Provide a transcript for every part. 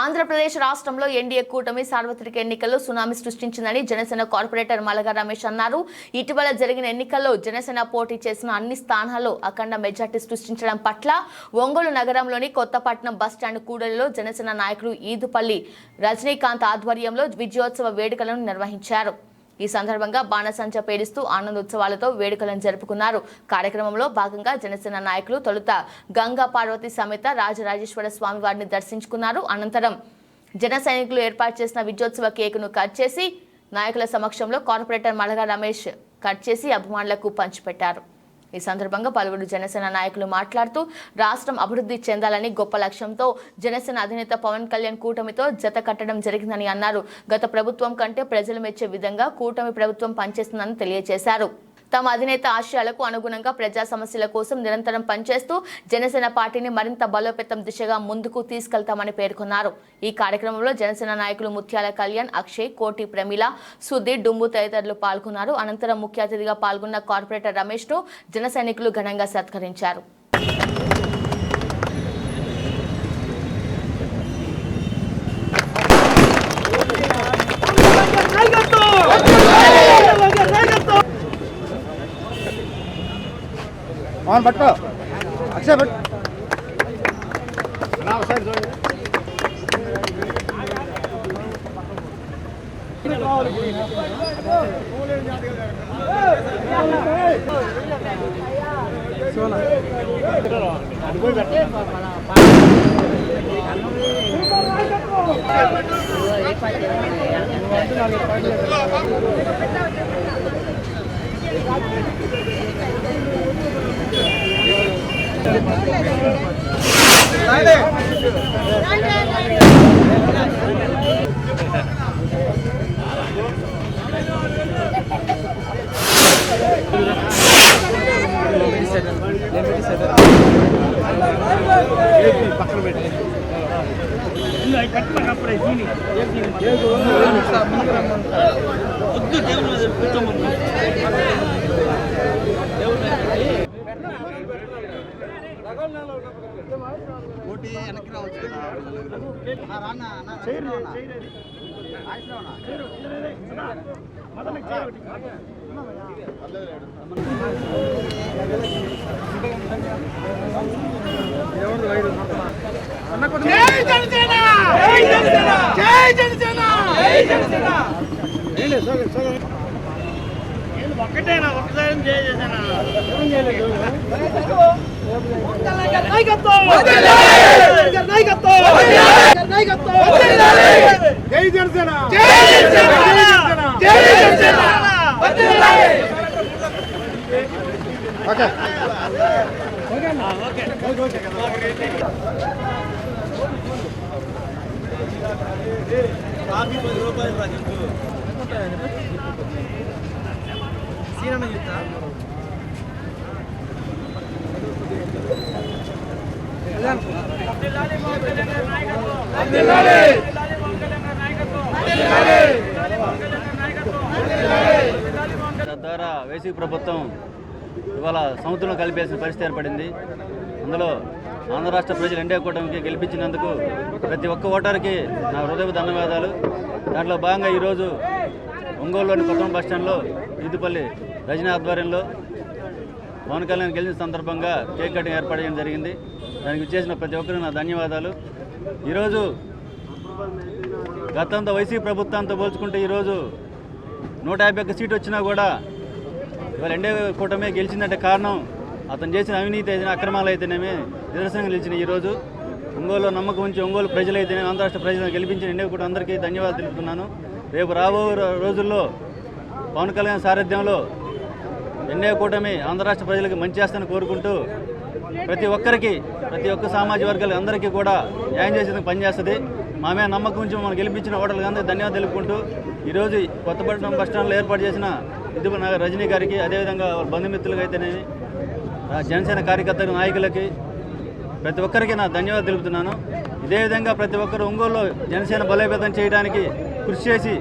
ఆంధ్రప్రదేశ్ రాష్ట్రంలో ఎన్డీఏ కూటమి సార్వత్రిక ఎన్నికల్లో సునామీ సృష్టించిందని జనసేన కార్పొరేటర్ మలగా రమేష్ అన్నారు. ఇటీవల జరిగిన ఎన్నికల్లో జనసేన పోటీ చేసిన అన్ని స్థానాల్లో అఖండ మెజార్టీ సృష్టించడం పట్ల ఒంగోలు నగరంలోని కొత్తపట్నం బస్టాండ్ కూడలిలో జనసేన నాయకుడు ఈదుపల్లి రజనీకాంత్ ఆధ్వర్యంలో విజయోత్సవ వేడుకలను నిర్వహించారు. ఈ సందర్భంగా బాణసంచ పేలుస్తూ ఆనందోత్సవాలతో వేడుకలను జరుపుకున్నారు. కార్యక్రమంలో భాగంగా జనసేన నాయకులు తొలుత గంగా పార్వతి సమేత రాజరాజేశ్వర స్వామి వారిని దర్శించుకున్నారు. అనంతరం జన సైనికులు ఏర్పాటు చేసిన విజయోత్సవ కేకును కట్ చేసి నాయకుల సమక్షంలో కార్పొరేటర్ మలగా రమేష్ కట్ చేసి అభిమానులకు పంచిపెట్టారు. ఈ సందర్భంగా పలువురు జనసేన నాయకులు మాట్లాడుతూ రాష్ట్రం అభివృద్ధి చెందాలని గొప్ప లక్ష్యంతో జనసేన అధినేత పవన్ కళ్యాణ్ కూటమితో జత కట్టడం జరిగిందని అన్నారు. గత ప్రభుత్వం కంటే ప్రజలు మెచ్చే విధంగా కూటమి ప్రభుత్వం పనిచేస్తుందని తెలియజేశారు. తమ అధినేత ఆశయాలకు అనుగుణంగా ప్రజా సమస్యల కోసం నిరంతరం పనిచేస్తూ జనసేన పార్టీని మరింత బలోపేతం దిశగా ముందుకు తీసుకెళ్తామని పేర్కొన్నారు. ఈ కార్యక్రమంలో జనసేన నాయకులు ముత్యాల కళ్యాణ్ అక్షయ్ కోటి ప్రమిళ సుధీర్ డుంబు తదితరులు పాల్గొన్నారు. అనంతరం ముఖ్య అతిథిగా పాల్గొన్న కార్పొరేటర్ రమేష్ను జన సైనికులు ఘనంగా సత్కరించారు. అవును పట్టుకో. అక్షయ్ పట్టు. పక్కన పెట్టి కట్టినప్పుడే దీని వద్దు దేవుడు పెట్టమని దేవుడు కోటి వెనక్కి రావచ్చు జై జనసేన! జై జనసేన! జై జనసేన! ఒక్కటేనా? ఒక్కసారి జై జనసేన! ఓకే కాఫీ పది రూపాయలు రా చెప్పు సీనన్న చూస్తా తద్వారా వైసీపీ ప్రభుత్వం ఇవాళ సముద్రంలో కలిపేసిన పరిస్థితి ఏర్పడింది. అందులో ఆంధ్ర రాష్ట్ర ప్రజలు ఎండే కూటమికి గెలిపించినందుకు ప్రతి ఒక్క ఓటర్కి నా హృదయ ధన్యవాదాలు. దాంట్లో భాగంగా ఈరోజు ఒంగోలులోని కొత్త బస్టాండ్లో ఈదుపల్లి రజనీ ఆధ్వర్యంలో పవన్ కళ్యాణ్ గెలిచిన సందర్భంగా కేక్ కటింగ్ ఏర్పాటు చేయడం జరిగింది. దానికి చేసిన ప్రతి ఒక్కరు నా ధన్యవాదాలు. ఈరోజు గతంతో వైసీపీ ప్రభుత్వంతో పోల్చుకుంటే ఈరోజు నూట యాభై ఒక్క సీటు వచ్చినా కూడా ఇవాళ ఎండే కూటమే గెలిచిందంటే కారణం అతను చేసిన అవినీతి అయితే అక్రమాలు అయితేనేమి నిదర్శనంగా నిలిచిన ఈరోజు. ఒంగోలు నమ్మకం ఉంచి ఒంగోలు ప్రజలైతేనే ఆంధ్ర రాష్ట్ర ప్రజలను గెలిపించిన ఎండే కూటమి అందరికీ ధన్యవాదాలు తెలుపుతున్నాను. రేపు రాబో రోజుల్లో పవన్ కళ్యాణ్ సారథ్యంలో ఎన్డీఏ కూటమి ఆంధ్ర రాష్ట్ర ప్రజలకు మంచి చేస్తానని కోరుకుంటూ ప్రతి ఒక్కరికి ప్రతి ఒక్క సామాజిక వర్గాలు అందరికీ కూడా న్యాయం చేసేందుకు పనిచేస్తుంది. మా మీద నమ్మకం ఉంచి మమ్మల్ని గెలిపించిన ఓటర్లకు అందరూ ధన్యవాదాలు తెలుపుకుంటూ ఈరోజు కొత్తపట్నం బస్టాండ్లో ఏర్పాటు చేసిన ఇది రజనీ గారికి అదేవిధంగా వాళ్ళ బంధుమిత్రులకు అయితేనేమి జనసేన కార్యకర్తల నాయకులకి ప్రతి ఒక్కరికి నా ధన్యవాదాలు తెలుపుతున్నాను. ఇదే విధంగా ప్రతి ఒక్కరు ఒంగోలులో జనసేన బలోపేతం చేయడానికి కృషి చేసి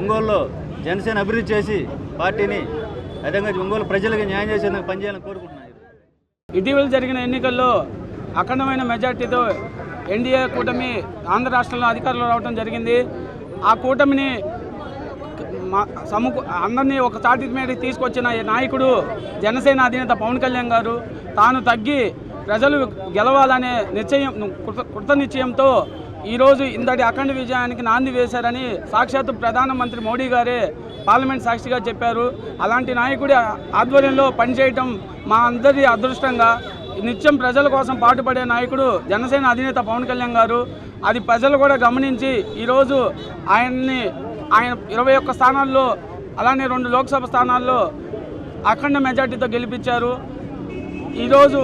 ఒంగోలులో జనసేన అభివృద్ధి చేసి పార్టీని అదేవిధంగా ఒంగోలు ప్రజలకు న్యాయం చేసేందుకు పనిచేయాలని కోరుకుంటున్నాను. ఇటీవల జరిగిన ఎన్నికల్లో అఖండమైన మెజార్టీతో ఎన్డీఏ కూటమి ఆంధ్ర రాష్ట్రంలో అధికారంలో రావడం జరిగింది. ఆ కూటమిని మా- సముకు అందరినీ ఒక తాటి మీద తీసుకొచ్చిన ఈ నాయకుడు జనసేన అధినేత పవన్ కళ్యాణ్ గారు తాను తగ్గి ప్రజలు గెలవాలనే నిశ్చయం కృత నిశ్చయంతో ఈరోజు ఇంతటి అఖండ విజయానికి నాంది వేశారని సాక్షాత్తు ప్రధానమంత్రి మోడీ గారే పార్లమెంట్ సాక్షిగా చెప్పారు. అలాంటి నాయకుడి ఆధ్వర్యంలో పనిచేయటం మా అందరి అదృష్టంగా నిత్యం ప్రజల కోసం పాటుపడే నాయకుడు జనసేన అధినేత పవన్ కళ్యాణ్ గారు అది ప్రజలు కూడా గమనించి ఈరోజు ఆయన్ని ఆయన ఇరవై ఒక్క స్థానాల్లో అలానే రెండు లోక్సభ స్థానాల్లో అఖండ మెజార్టీతో గెలిపించారు. ఈరోజు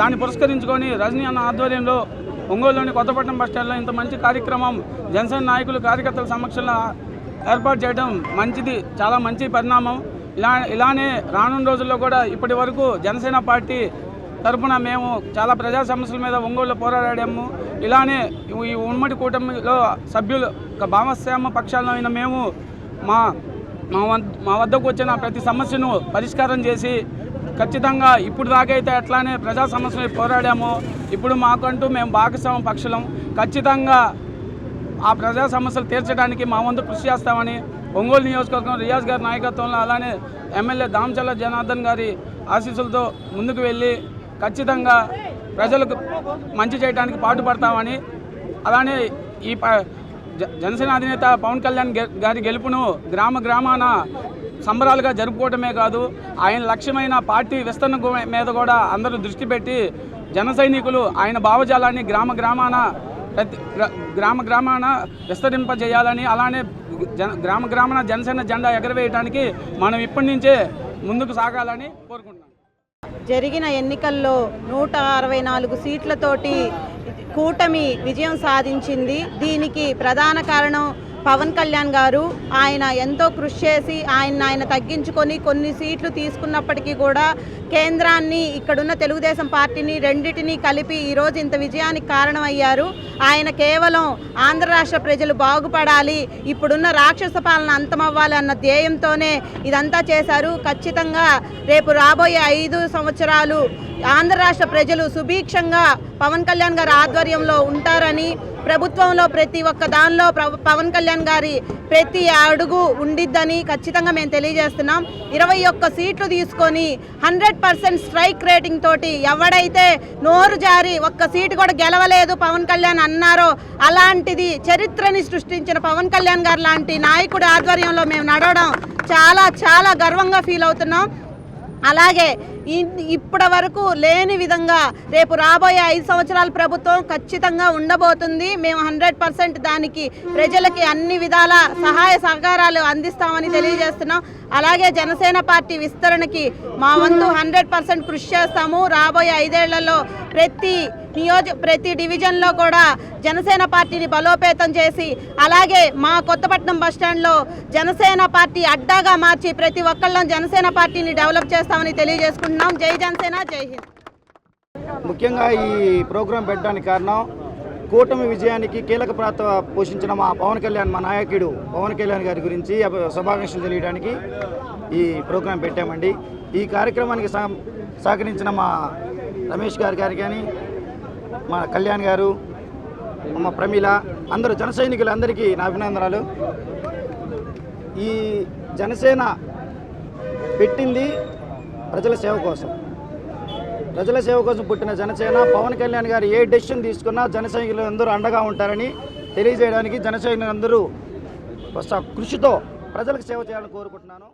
దాన్ని పురస్కరించుకొని రజనీ అన్న ఆధ్వర్యంలో ఒంగోలులోని కొత్తపట్నం బస్టాండ్లో ఇంత మంచి కార్యక్రమం జనసేన నాయకులు కార్యకర్తల సమక్షంలో ఏర్పాటు చేయడం మంచిది చాలా మంచి పరిణామం. ఇలా ఇలానే రానున్న రోజుల్లో కూడా ఇప్పటి వరకు జనసేన పార్టీ తరఫున మేము చాలా ప్రజా సమస్యల మీద ఒంగోలులో పోరాడాము. ఇలానే ఈ ఉమ్మడి కూటమిలో సభ్యులు ఒక భాగస్వామ్య పక్షాల్లో అయిన మేము మా మా వద్దకు వచ్చిన ప్రతి సమస్యను పరిష్కారం చేసి ఖచ్చితంగా ఇప్పుడు దాకైతే ఎట్లానే ప్రజా సమస్యలు పోరాడాము ఇప్పుడు మాకంటూ మేము భాగస్వామ్య పక్షులం. ఖచ్చితంగా ఆ ప్రజా సమస్యలు తీర్చడానికి మా వంతు కృషి చేస్తామని ఒంగోలు నియోజకవర్గం రియాజ్ గారి నాయకత్వంలో అలానే ఎమ్మెల్యే దామచల్ల జనార్దన్ గారి ఆశీస్సులతో ముందుకు వెళ్ళి ఖచ్చితంగా ప్రజలకు మంచి చేయడానికి పాటుపడతామని అలానే ఈ ప జనసేన అధినేత పవన్ కళ్యాణ్ గె- గారి గెలుపును గ్రామ గ్రామాన సంబరాలుగా జరుపుకోవటమే కాదు ఆయన లక్ష్యమైన పార్టీ విస్తరణ మీద కూడా అందరూ దృష్టి పెట్టి జన సైనికులు ఆయన భావజాలాన్ని గ్రామ గ్రామాన ప్రతి గ్రామ గ్రామాన విస్తరింపజేయాలని అలానే జన గ్రామ గ్రామాన జనసేన జెండా ఎగరవేయడానికి మనం ఇప్పటి నుంచే ముందుకు సాగాలని కోరుకుంటున్నాం. జరిగిన ఎన్నికల్లో నూట అరవై నాలుగు సీట్లతోటి కూటమి విజయం సాధించింది. దీనికి ప్రధాన కారణం పవన్ కళ్యాణ్ గారు ఆయన ఎంతో కృషి చేసి ఆయన ఆయన తగ్గించుకొని కొన్ని సీట్లు తీసుకున్నప్పటికీ కూడా కేంద్రాన్ని ఇక్కడున్న తెలుగుదేశం పార్టీని రెండింటినీ కలిపి ఈరోజు ఇంత విజయానికి కారణమయ్యారు. ఆయన కేవలం ఆంధ్ర రాష్ట్ర ప్రజలు బాగుపడాలి ఇప్పుడున్న రాక్షస పాలన అంతమవ్వాలి అన్న ధ్యేయంతోనే ఇదంతా చేశారు. ఖచ్చితంగా రేపు రాబోయే ఐదు సంవత్సరాలు ఆంధ్ర రాష్ట్ర ప్రజలు సుభిక్షంగా పవన్ కళ్యాణ్ గారి ఆధ్వర్యంలో ఉంటారని ప్రభుత్వంలో ప్రతి ఒక్క దానిలో పవన్ కళ్యాణ్ గారి ప్రతి అడుగు ఉండిద్దని ఖచ్చితంగా మేము తెలియజేస్తున్నాం. ఇరవై ఒక్క సీట్లు తీసుకొని హండ్రెడ్ పర్సెంట్ స్ట్రైక్ రేటింగ్ తోటి ఎవడైతే నోరు జారి ఒక్క సీటు కూడా గెలవలేదు పవన్ కళ్యాణ్ అన్నారో అలాంటిది చరిత్రని సృష్టించిన పవన్ కళ్యాణ్ గారు లాంటి నాయకుడి ఆధ్వర్యంలో మేము నడవడం చాలా చాలా గర్వంగా ఫీల్ అవుతున్నాం. అలాగే ఇ- ఇప్పటి వరకు లేని విధంగా రేపు రాబోయే ఐదు సంవత్సరాల ప్రభుత్వం ఖచ్చితంగా ఉండబోతుంది. మేము హండ్రెడ్ పర్సెంట్ దానికి ప్రజలకి అన్ని విధాల సహాయ సహకారాలు అందిస్తామని తెలియజేస్తున్నాం. అలాగే జనసేన పార్టీ విస్తరణకి మా వంతు హండ్రెడ్ పర్సెంట్ కృషి చేస్తాము. రాబోయే ఐదేళ్ళలో ప్రతి నియోజ ప్రతి డివిజన్లో కూడా జనసేన పార్టీని బలోపేతం చేసి అలాగే మా కొత్తపట్నం బస్టాండ్లో జనసేన పార్టీ అడ్డాగా మార్చి ప్రతి ఒక్కళ్ళం జనసేన పార్టీని డెవలప్ చేస్తామని తెలియజేసుకుంటున్నాం. జై జనసేన జై హింద్. ముఖ్యంగా ఈ ప్రోగ్రాం పెట్టడానికి కారణం కూటమి విజయానికి కీలక పాత్ర పోషించిన మా పవన్ కళ్యాణ్ మా నాయకుడు పవన్ కళ్యాణ్ గారి గురించి శుభాకాంక్షలు తెలియడానికి ఈ ప్రోగ్రాం పెట్టామండి. ఈ కార్యక్రమానికి సహ- సహకరించిన మా రమేష్ గారి గారు కానీ మా కళ్యాణ్ గారు మా ప్రమీల అందరూ జన సైనికులందరికీ నా అభినందనలు. ఈ జనసేన పెట్టింది ప్రజల సేవ కోసం. ప్రజల సేవ కోసం పుట్టిన జనసేన పవన్ కళ్యాణ్ గారు ఏ డెసిషన్ తీసుకున్నా జన అందరూ అండగా ఉంటారని తెలియజేయడానికి జన సైనికులందరూ కృషితో ప్రజలకు సేవ చేయాలని కోరుకుంటున్నాను.